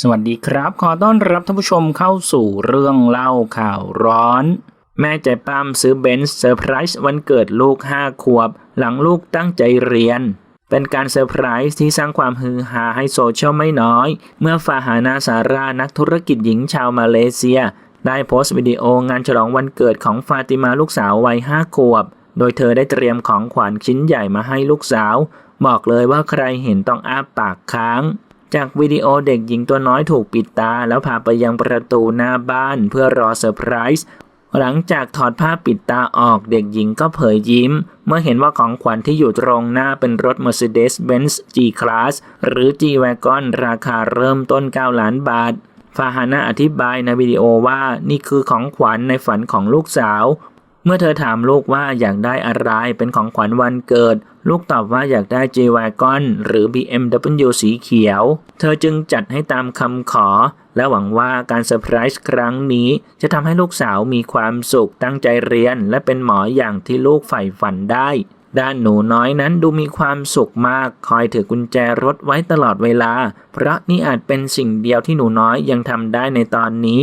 สวัสดีครับ ขอต้อนรับท่านผู้ชมเข้าสู่เรื่องเล่าข่าวร้อน แม่ใจปั้มซื้อเบนซ์เซอร์ไพรส์วันเกิดลูก 5 ขวบ หลังลูกตั้งใจเรียน เป็นการเซอร์ไพรส์ที่สร้างความฮือฮาให้โซเชียลไม่น้อย เมื่อฟาหานาสารานักธุรกิจหญิงชาวมาเลเซีย ได้โพสต์วิดีโองานฉลองวันเกิดของฟาติมาลูกสาววัย 5 ขวบ โดยเธอได้เตรียมของขวัญชิ้นใหญ่มาให้ลูกสาว บอกเลยว่าใครเห็นต้องอ้าปากค้าง จากวิดีโอเด็กหญิงตัวน้อยถูกปิดตา แล้วพาไปยังประตูหน้าบ้านเพื่อรอเซอร์ไพรส์หลังจากถอดผ้าปิดตาออกเด็กหญิงก็เผยยิ้ม เมื่อเห็นว่าของขวัญที่อยู่ตรงหน้าเป็นรถ Mercedes-Benz G-Class หรือ G-Wagon ราคาเริ่มต้น 9 ล้านบาทฟาฮานาอธิบายในวิดีโอว่านี่คือของขวัญในฝันของลูกสาว เมื่อเธอถามลูกว่าอยากได้อะไรเป็นของขวัญวันเกิด ลูกตอบว่าอยากได้ G-Wagon หรือ BMW สีเขียว เธอจึงจัดให้ตามคำขอ และหวังว่าการเซอร์ไพรส์ครั้งนี้ จะทำให้ลูกสาวมีความสุขตั้งใจเรียน และเป็นหมออย่างที่ลูกใฝ่ฝันได้ ด้านหนูน้อยนั้นดูมีความสุขมาก คอยถือกุญแจรถไว้ตลอดเวลา เพราะนี่อาจเป็นสิ่งเดียวที่หนูน้อยยังทำได้ในตอนนี้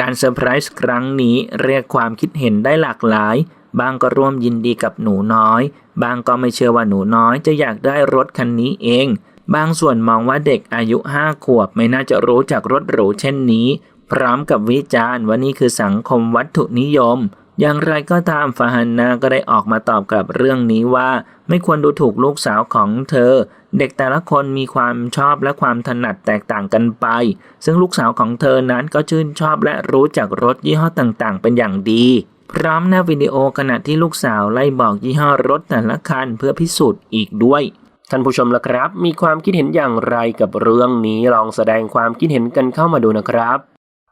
การเซอร์ไพรส์ครั้งนี้เรียกความคิดเห็นได้หลากหลาย บางก็ร่วมยินดีกับหนูน้อย บางก็ไม่เชื่อว่าหนูน้อยจะอยากได้รถคันนี้เอง บางส่วนมองว่าเด็กอายุห้าขวบไม่น่าจะรู้จักรถหรูเช่นนี้ พร้อมกับวิจารณ์ว่านี่คือสังคมวัตถุนิยม อย่างไรก็ตามฟาฮันนาก็ได้ออกมาตอบกับเรื่องนี้ว่า ไม่ควรดูถูกลูกสาวของเธอ เด็กแต่ละคนมีความชอบและความถนัดแตกต่างกันไป ซึ่งลูกสาวของเธอนั้นก็ชื่นชอบและรู้จักรถยี่ห้อต่างๆ เป็นอย่างดี พร้อมหน้าวิดีโอขณะที่ลูกสาวไล่บอกยี่ห้อรถแต่ละคันเพื่อพิสูจน์อีกด้วยท่านผู้ชมละครับ มีความคิดเห็นอย่างไรกับเรื่องนี้ลองแสดงความคิดเห็นกันเข้ามาดูนะครับ